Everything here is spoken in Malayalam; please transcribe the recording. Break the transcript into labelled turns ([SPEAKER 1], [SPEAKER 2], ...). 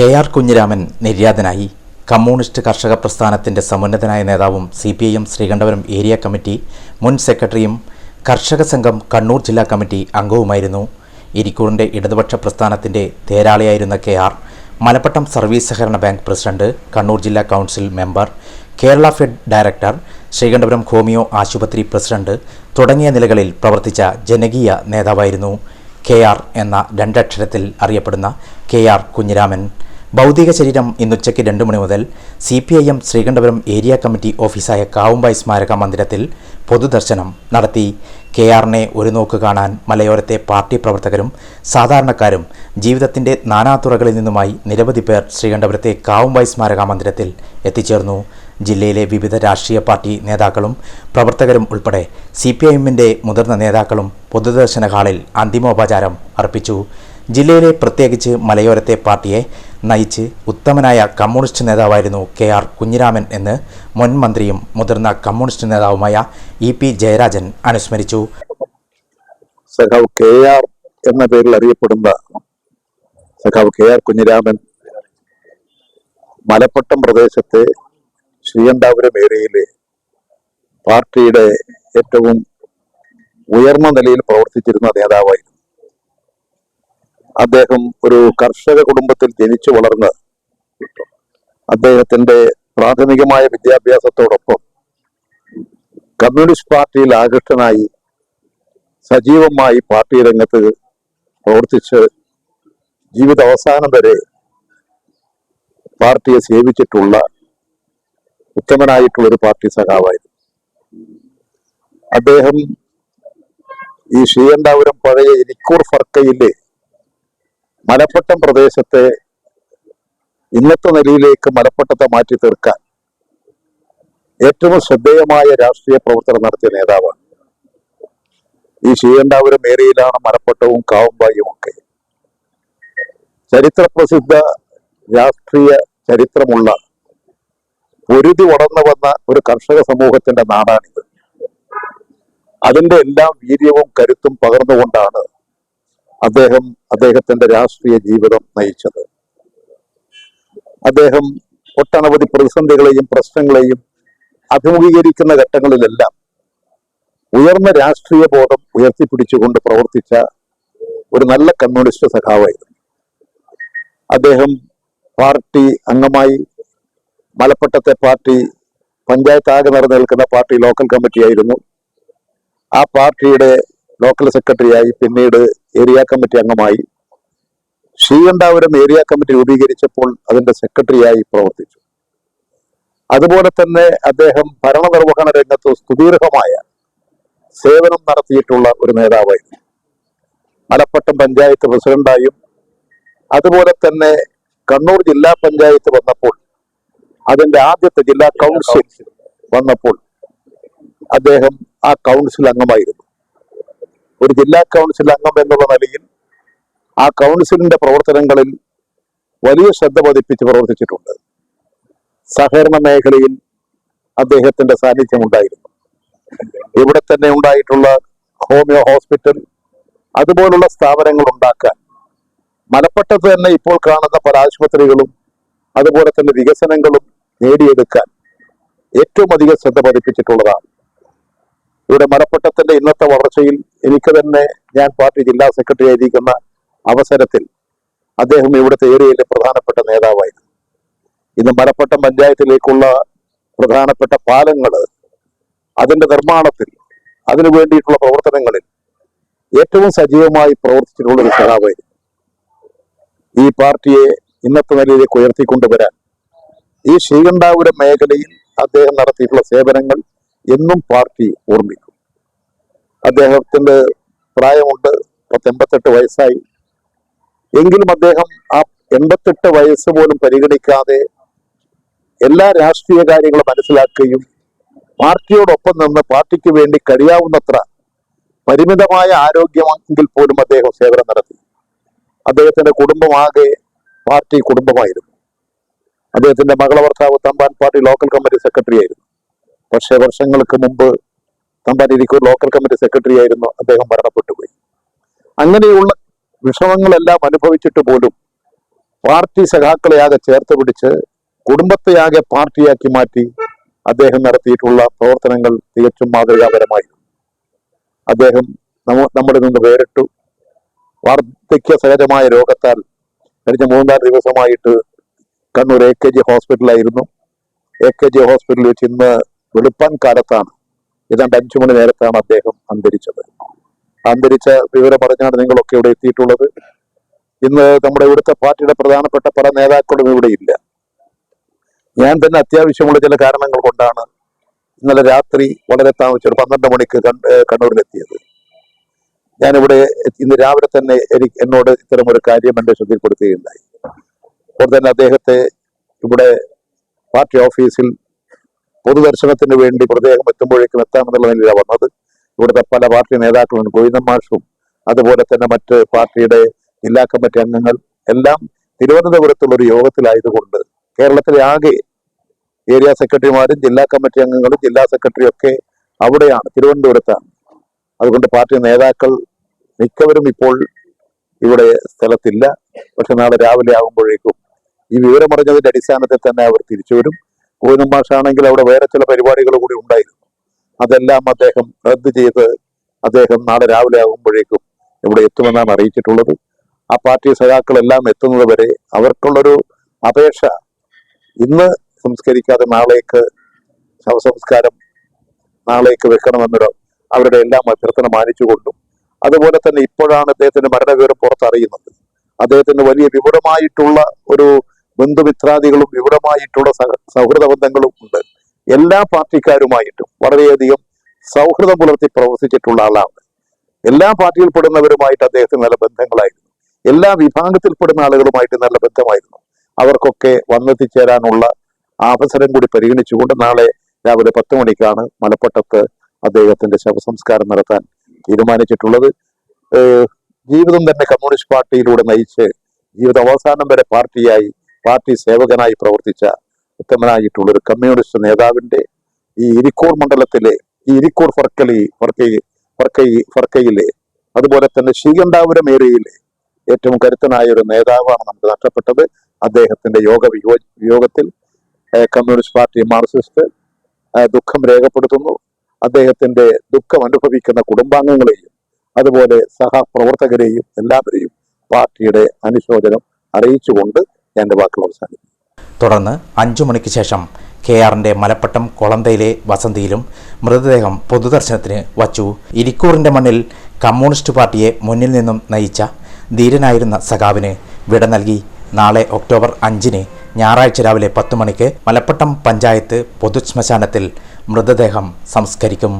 [SPEAKER 1] കെ ആർ കുഞ്ഞിരാമൻ നിര്യാതനായി. കമ്മ്യൂണിസ്റ്റ് കർഷക പ്രസ്ഥാനത്തിന്റെ സമുന്നതനായ നേതാവും C P I M Sreekandapuram area committee മുൻ സെക്രട്ടറിയും കർഷക സംഘം കണ്ണൂർ ജില്ലാ കമ്മിറ്റി അംഗവുമായിരുന്നു. ഇരിക്കൂറിന്റെ ഇടതുപക്ഷ പ്രസ്ഥാനത്തിന്റെ തേരാളിയായിരുന്ന കെ ആർ മലപ്പട്ടം സർവീസ് സഹകരണ ബാങ്ക് പ്രസിഡന്റ് കണ്ണൂർ ജില്ലാ council member Kerala fed director Sreekandapuram homeo ആശുപത്രി പ്രസിഡന്റ് തുടങ്ങിയ നിലകളിൽ പ്രവർത്തിച്ച ജനകീയ നേതാവായിരുന്നു കെ ആർ എന്ന രണ്ടക്ഷരത്തിൽ അറിയപ്പെടുന്ന കെ ആർ കുഞ്ഞിരാമൻ. ഭൗതിക ശരീരം ഇന്നുച്ചയ്ക്ക് രണ്ട് മണി മുതൽ C P I M Sreekandapuram area committee ഓഫീസായ കാവുമ്പായ് സ്മാരക മന്ദിരത്തിൽ പൊതുദർശനം നടത്തി. കെ ആറിനെ ഒരു നോക്ക് കാണാൻ മലയോരത്തെ പാർട്ടി പ്രവർത്തകരും സാധാരണക്കാരും ജീവിതത്തിന്റെ നാനാതുറകളിൽ നിന്നുമായി നിരവധി പേർ ശ്രീകണ്ഠപുരത്തെ കാവുമ്പായ് സ്മാരക മന്ദിരത്തിൽ എത്തിച്ചേർന്നു. ജില്ലയിലെ വിവിധ രാഷ്ട്രീയ പാർട്ടി നേതാക്കളും പ്രവർത്തകരും ഉൾപ്പെടെ സി പി ഐ എമ്മിന്റെ മുതിർന്ന നേതാക്കളും പൊതുദർശന ഹാളിൽ അന്തിമോപചാരം അർപ്പിച്ചു. ജില്ലയിലെ പ്രത്യേകിച്ച് മലയോരത്തെ പാർട്ടിയെ നയിച്ച് ഉത്തമനായ കമ്മ്യൂണിസ്റ്റ് നേതാവായിരുന്നു കെ ആർ കുഞ്ഞിരാമൻ എന്ന് മുൻ മന്ത്രിയും മുതിർന്ന കമ്മ്യൂണിസ്റ്റ് നേതാവുമായ ഇ പി ജയരാജൻ അനുസ്മരിച്ചു.
[SPEAKER 2] സഖാവ് കെ ആർ എന്ന പേരിൽ അറിയപ്പെടുന്ന സഖാവ് കെ ആർ കുഞ്ഞിരാമൻ മലപ്പട്ടം പ്രദേശത്തെ ശ്രീകണ്ഠാപുരം ഏരിയയിലെ പാർട്ടിയുടെ ഏറ്റവും ഉയർന്ന നിലയിൽ പ്രവർത്തിച്ചിരുന്ന നേതാവായിരുന്നു. അദ്ദേഹം ഒരു കർഷക കുടുംബത്തിൽ ജനിച്ചു വളർന്ന് അദ്ദേഹത്തിന്റെ പ്രാഥമികമായ വിദ്യാഭ്യാസത്തോടൊപ്പം കമ്മ്യൂണിസ്റ്റ് പാർട്ടിയിൽ ആകൃഷ്ടനായി സജീവമായി പാർട്ടി രംഗത്ത് പ്രവർത്തിച്ച് ജീവിത അവസാനം വരെ പാർട്ടിയെ സേവിച്ചിട്ടുള്ള ഉത്തമനായിട്ടുള്ള ഒരു പാർട്ടി സഖാവായിരുന്നു. അദ്ദേഹം ഈ ശ്രീകണ്ഠാപുരം പഴയ ഇരിക്കൂർ ഫർക്കയിലെ മലപ്പട്ടം പ്രദേശത്തെ ഇന്നത്തെ നിലയിലേക്ക് മലപ്പട്ടത്തെ മാറ്റി തീർക്കാൻ ഏറ്റവും ശ്രദ്ധേയമായ രാഷ്ട്രീയ പ്രവർത്തനം നടത്തിയ നേതാവാണ്. ഈ ശ്രീകണ്ഠാപുരം ഏരിയയിലാണ് മലപ്പട്ടവും കാവുമ്പായും ഒക്കെ. ചരിത്രപ്രസിദ്ധ രാഷ്ട്രീയ ചരിത്രമുള്ള പൊരുതി വളർന്നു വന്ന ഒരു കർഷക സമൂഹത്തിന്റെ നാടാണിത്. അതിന്റെ എല്ലാം വീര്യവും കരുത്തും പകർന്നുകൊണ്ടാണ് അദ്ദേഹം അദ്ദേഹത്തിന്റെ രാഷ്ട്രീയ ജീവിതം നയിച്ചത്. അദ്ദേഹം ഒട്ടനവധി പ്രതിസന്ധികളെയും പ്രശ്നങ്ങളെയും അഭിമുഖീകരിക്കുന്ന ഘട്ടങ്ങളിലെല്ലാം ഉയർന്ന രാഷ്ട്രീയ ബോധം ഉയർത്തിപ്പിടിച്ചുകൊണ്ട് പ്രവർത്തിച്ച ഒരു നല്ല കമ്മ്യൂണിസ്റ്റ് സഖാവായിരുന്നു. അദ്ദേഹം പാർട്ടി അംഗമായി മലപ്പട്ടത്തെ പാർട്ടി പഞ്ചായത്ത് ആകെ നിറഞ്ഞു നിൽക്കുന്ന പാർട്ടി ലോക്കൽ കമ്മിറ്റി ആയിരുന്നു ആ പാർട്ടിയുടെ ലോക്കൽ സെക്രട്ടറിയായി പിന്നീട് ഏരിയ കമ്മിറ്റി അംഗമായി. ശ്രീകണ്ഠാപുരം ഏരിയ കമ്മിറ്റി രൂപീകരിച്ചപ്പോൾ അതിന്റെ സെക്രട്ടറിയായി പ്രവർത്തിച്ചു. അതുപോലെ തന്നെ അദ്ദേഹം ഭരണനിർവഹണ രംഗത്ത് സുദീർഘമായ സേവനം നടത്തിയിട്ടുള്ള ഒരു നേതാവായിരുന്നു. മലപ്പട്ടം പഞ്ചായത്ത് പ്രസിഡന്റായും അതുപോലെ തന്നെ കണ്ണൂർ ജില്ലാ പഞ്ചായത്ത് വന്നപ്പോൾ അതിന്റെ ആദ്യത്തെ ജില്ലാ കൗൺസിൽ. വന്നപ്പോൾ അദ്ദേഹം ആ കൗൺസിൽ അംഗമായിരുന്നു. ഒരു ജില്ലാ കൗൺസിൽ അംഗം എന്നുള്ള നിലയിൽ ആ കൗൺസിലിന്റെ പ്രവർത്തനങ്ങളിൽ വലിയ ശ്രദ്ധ പതിപ്പിച്ച് പ്രവർത്തിച്ചിട്ടുണ്ട്. സഹകരണ മേഖലയിൽ അദ്ദേഹത്തിന്റെ സാന്നിധ്യം ഉണ്ടായിരുന്നു ഇവിടെ തന്നെ ഉണ്ടായിട്ടുള്ള ഹോമിയോ ഹോസ്പിറ്റൽ അതുപോലുള്ള സ്ഥാപനങ്ങൾ ഉണ്ടാക്കാൻ. മലപ്പട്ടത്ത് തന്നെ ഇപ്പോൾ കാണുന്ന പല ആശുപത്രികളും അതുപോലെ തന്നെ വികസനങ്ങളും നേടിയെടുക്കാൻ ഏറ്റവും അധികം ശ്രദ്ധ പതിപ്പിച്ചിട്ടുള്ളതാണ്. ഇവിടെ മലപ്പട്ടത്തിന്റെ ഇന്നത്തെ വളർച്ചയിൽ എനിക്ക് തന്നെ ഞാൻ പാർട്ടി ജില്ലാ സെക്രട്ടറി ആയിരിക്കുന്ന അവസരത്തിൽ അദ്ദേഹം ഇവിടുത്തെ ഏരിയയിലെ പ്രധാനപ്പെട്ട നേതാവായിരുന്നു. ഇന്ന് മലപ്പട്ടം പഞ്ചായത്തിലേക്കുള്ള പ്രധാനപ്പെട്ട പാലങ്ങൾ അതിന്റെ നിർമ്മാണത്തിൽ അതിനു വേണ്ടിയിട്ടുള്ള പ്രവർത്തനങ്ങളിൽ ഏറ്റവും സജീവമായി പ്രവർത്തിച്ചിട്ടുള്ള ഒരു നേതാവായിരുന്നു. ഈ പാർട്ടിയെ ഇന്നത്തെ നിലയിലേക്ക് ഉയർത്തിക്കൊണ്ടുവരാൻ ഈ ശ്രീകണ്ഠാപുരം മേഖലയിൽ അദ്ദേഹം നടത്തിയിട്ടുള്ള സേവനങ്ങൾ എന്നും പാർട്ടി ഓർമ്മിക്കും. അദ്ദേഹത്തിന്റെ പ്രായമുണ്ട് പത്തെൺപത്തെട്ട് വയസ്സായി. എങ്കിലും അദ്ദേഹം ആ എൺപത്തെട്ട് വയസ്സ് പോലും പരിഗണിക്കാതെ എല്ലാ രാഷ്ട്രീയ കാര്യങ്ങളും മനസ്സിലാക്കുകയും പാർട്ടിയോടൊപ്പം നിന്ന് പാർട്ടിക്ക് വേണ്ടി കഴിയാവുന്നത്ര പരിമിതമായ ആരോഗ്യമെങ്കിൽ പോലും അദ്ദേഹം സേവനം നടത്തി. അദ്ദേഹത്തിന്റെ കുടുംബമാകെ പാർട്ടി കുടുംബമായിരുന്നു. അദ്ദേഹത്തിന്റെ മകളവർത്താവ് Thampan party local committee secretary ആയിരുന്നു. പക്ഷേ വർഷങ്ങൾക്ക് മുമ്പ് തമ്പാനിരിക്കൂർ ലോക്കൽ കമ്മിറ്റി സെക്രട്ടറി ആയിരുന്നു. അദ്ദേഹം മരണപ്പെട്ടു പോയി അങ്ങനെയുള്ള വിഷമങ്ങളെല്ലാം അനുഭവിച്ചിട്ട് പോലും പാർട്ടി സഖാക്കളെയാകെ ചേർത്ത് പിടിച്ച് കുടുംബത്തെയാകെ പാർട്ടിയാക്കി മാറ്റി അദ്ദേഹം നടത്തിയിട്ടുള്ള പ്രവർത്തനങ്ങൾ തികച്ചും മാതൃകാപരമായിരുന്നു. അദ്ദേഹം നമ്മുടെ നിന്ന് വേറിട്ടു. വാർദ്ധക്യ സഹജമായ രോഗത്താൽ കഴിഞ്ഞ മൂന്നാൽ ദിവസമായിട്ട് കണ്ണൂർ എ കെ ജി ഹോസ്പിറ്റലായിരുന്നു എ കെ ജി ഹോസ്പിറ്റലിൽ വെച്ച് ഇന്ന് വെളുപ്പാൻ കാലത്താണ്. ഏതാണ്ട് അഞ്ചു മണി നേരത്താണ് അദ്ദേഹം അന്തരിച്ചത്. അന്തരിച്ച വിവരം പറഞ്ഞാണ് നിങ്ങളൊക്കെ ഇവിടെ എത്തിയിട്ടുള്ളത്. ഇന്ന് നമ്മുടെ ഇവിടുത്തെ പാർട്ടിയുടെ പ്രധാനപ്പെട്ട പല നേതാക്കളും ഇവിടെ ഇല്ല. ഞാൻ തന്നെ അത്യാവശ്യമുള്ള ചില കാരണങ്ങൾ കൊണ്ടാണ് ഇന്നലെ രാത്രി വളരെ താമസിച്ച് ഒരു പന്ത്രണ്ട് മണിക്ക് കണ്ണൂരിലെത്തിയത്. ഞാനിവിടെ ഇന്ന് രാവിലെ തന്നെ എനിക്ക് എന്നോട് ഇത്തരം ഒരു കാര്യം എന്റെ ശ്രദ്ധയിൽപ്പെടുത്തുകയുണ്ടായി അപ്പോൾ തന്നെ അദ്ദേഹത്തെ ഇവിടെ പാർട്ടി ഓഫീസിൽ പൊതുദർശനത്തിന് വേണ്ടി പ്രത്യേകം എത്തുമ്പോഴേക്കും എത്താമെന്നുള്ള നിലയിലാണ് വന്നത്. ഇവിടുത്തെ പല പാർട്ടി നേതാക്കളുണ്ട്. ഗോവിന്ദൻ മാഷും അതുപോലെ തന്നെ മറ്റ് പാർട്ടിയുടെ ജില്ലാ കമ്മിറ്റി അംഗങ്ങൾ എല്ലാം തിരുവനന്തപുരത്തുള്ള ഒരു യോഗത്തിലായതുകൊണ്ട് കേരളത്തിലെ ആകെ ഏരിയ സെക്രട്ടറിമാരും ജില്ലാ കമ്മിറ്റി അംഗങ്ങളും ജില്ലാ സെക്രട്ടറിയും ഒക്കെ അവിടെയാണ് തിരുവനന്തപുരത്താണ്. അതുകൊണ്ട് പാർട്ടി നേതാക്കൾ മിക്കവരും ഇപ്പോൾ ഇവിടെ സ്ഥലത്തില്ല. പക്ഷെ നാളെ രാവിലെ ആകുമ്പോഴേക്കും ഈ വിവരമറിഞ്ഞതിന്റെ അടിസ്ഥാനത്തിൽ തന്നെ അവർ തിരിച്ചു വരും. ഗോവിന്ദൻ മാഷാണെങ്കിൽ അവിടെ വേറെ ചില പരിപാടികൾ കൂടി ഉണ്ടായിരുന്നു. അതെല്ലാം അദ്ദേഹം റദ്ദ് ചെയ്ത് അദ്ദേഹം നാളെ രാവിലെ ആകുമ്പോഴേക്കും ഇവിടെ എത്തുമെന്നാണ് അറിയിച്ചിട്ടുള്ളത്. ആ പാർട്ടി സഖാക്കളെല്ലാം എത്തുന്നത് വരെ അവർക്കുള്ളൊരു അപേക്ഷ ഇന്ന് സംസ്കരിക്കാതെ നാളേക്ക് ശവസംസ്കാരം നാളേക്ക് വെക്കണമെന്നൊരു അവരുടെ എല്ലാം അഭ്യർത്ഥന മാനിച്ചുകൊണ്ടും അതുപോലെ തന്നെ ഇപ്പോഴാണ് അദ്ദേഹത്തിന്റെ മരണവിവരം പുറത്തറിയുന്നത്. അദ്ദേഹത്തിന് വലിയ വിപുലമായിട്ടുള്ള ഒരു ബന്ധുമിത്രാദികളും വിപുലമായിട്ടുള്ള സഹ സൗഹൃദ ബന്ധങ്ങളും ഉണ്ട്. എല്ലാ പാർട്ടിക്കാരുമായിട്ടും വളരെയധികം സൗഹൃദം പുലർത്തി പ്രവർത്തിച്ചിട്ടുള്ള ആളാണ്. എല്ലാ പാർട്ടിയിൽപ്പെടുന്നവരുമായിട്ട് അദ്ദേഹത്തിന് നല്ല ബന്ധങ്ങളായിരുന്നു. എല്ലാ വിഭാഗത്തിൽപ്പെടുന്ന ആളുകളുമായിട്ട് നല്ല ബന്ധമായിരുന്നു. അവർക്കൊക്കെ വന്നെത്തിച്ചേരാനുള്ള അവസരം കൂടി പരിഗണിച്ചുകൊണ്ട് നാളെ രാവിലെ പത്ത് മണിക്കാണ് മലപ്പട്ടത്ത് അദ്ദേഹത്തിന്റെ ശവസംസ്കാരം നടത്താൻ തീരുമാനിച്ചിട്ടുള്ളത്. ജീവിതം തന്നെ കമ്മ്യൂണിസ്റ്റ് പാർട്ടിയിലൂടെ നയിച്ച് ജീവിത അവസാനം വരെ പാർട്ടിയായി പാർട്ടി സേവകനായി പ്രവർത്തിച്ച ഉത്തമനായിട്ടുള്ള ഒരു കമ്മ്യൂണിസ്റ്റ് നേതാവിന്റെ ഈ ഇരിക്കൂർ മണ്ഡലത്തിലെ ഈ ഇരിക്കൂർ ഫർക്കലി ഫർക്കൈ ഫർക്കൈ ഫർക്കയിലെ അതുപോലെ തന്നെ ശ്രീകണ്ഠാപുരം ഏരിയയിലെ ഏറ്റവും കരുത്തനായ ഒരു നേതാവാണ് നമുക്ക് നഷ്ടപ്പെട്ടത്. അദ്ദേഹത്തിന്റെ യോഗ വിയോ വിയോഗത്തിൽ കമ്മ്യൂണിസ്റ്റ് പാർട്ടി മാർക്സിസ്റ്റ് ദുഃഖം രേഖപ്പെടുത്തുന്നു. അദ്ദേഹത്തിന്റെ ദുഃഖം അനുഭവിക്കുന്ന കുടുംബാംഗങ്ങളെയും അതുപോലെ സഹപ്രവർത്തകരെയും എല്ലാവരെയും പാർട്ടിയുടെ അനുശോചനം അറിയിച്ചുകൊണ്ട് എന്റെ വാക്കുകൾ അവസാനിപ്പിക്കും
[SPEAKER 1] തുടർന്ന് അഞ്ചു മണിക്ക് ശേഷം കെ ആറിന്റെ മലപ്പട്ടം കൊളന്തയിലെ വസന്തിയിലും മൃതദേഹം പൊതുദർശനത്തിന് വച്ചു. ഇരിക്കൂറിന്റെ മണ്ണിൽ കമ്മ്യൂണിസ്റ്റ് പാർട്ടിയെ മുന്നിൽ നിന്നും നയിച്ച ധീരനായിരുന്ന സഖാവിന് വിട നൽകി. നാളെ ഒക്ടോബർ അഞ്ചിന് ഞായറാഴ്ച രാവിലെ പത്ത് മണിക്ക് മലപ്പട്ടം പഞ്ചായത്ത് പൊതുശ്മശാനത്തിൽ മൃതദേഹം സംസ്കരിക്കും.